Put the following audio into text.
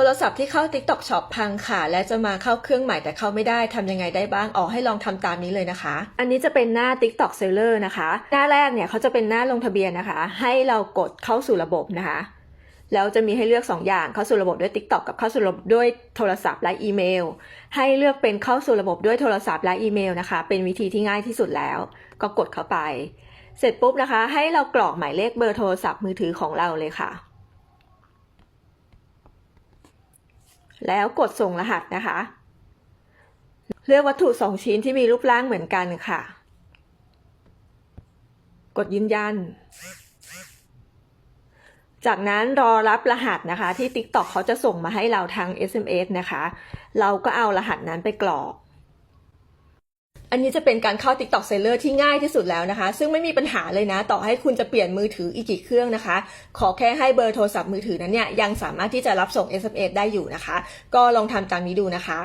โทรศัพท์ที่เข้า TikTok Shop พังค่ะ และจะมาเข้าเครื่องใหม่แต่เข้าไม่ได้ทำยังไงได้บ้าง อ๋อให้ลองทำตามนี้เลยนะคะ อันนี้จะเป็นหน้า TikTok Seller นะคะ หน้าแรกเนี่ยเขาจะเป็นหน้าลงทะเบียนนะคะ ให้เรากดเข้าสู่ระบบนะคะแล้วจะมีให้เลือก 2 อย่างเข้าสู่ระบบด้วย TikTok กับเข้าสู่ระบบด้วยโทรศัพท์และอีเมล ให้เลือกเป็นเข้าสู่ระบบด้วยโทรศัพท์และอีเมลนะคะ เป็นวิธีที่ง่ายที่สุดแล้ว ก็กดเข้าไป เสร็จปุ๊บนะคะ ให้เรากรอกหมายเลขเบอร์โทรศัพท์มือถือของเราเลยค่ะ แล้วกดส่งรหัสนะคะ เลือกวัตถุสองชิ้นที่มีรูปร่างเหมือนกันค่ะ กดยืนยัน จากนั้นรอรับรหัสนะคะ ที่ TikTok เขาจะส่งมาให้เราทาง SMS นะคะ เราก็เอารหัสนั้นไปกรอก อันนี้จะเป็นการเข้า TikTok Seller ที่ง่ายที่สุดแล้วนะคะ ซึ่งไม่มีปัญหาเลยนะ ต่อให้คุณจะเปลี่ยนมือถืออีกกี่เครื่องนะคะ ขอแค่ให้เบอร์โทรศัพท์มือถือนั้นเนี่ยยังสามารถที่จะรับส่ง SMS ได้อยู่นะคะ ก็ลองทำตามนี้ดูนะคะ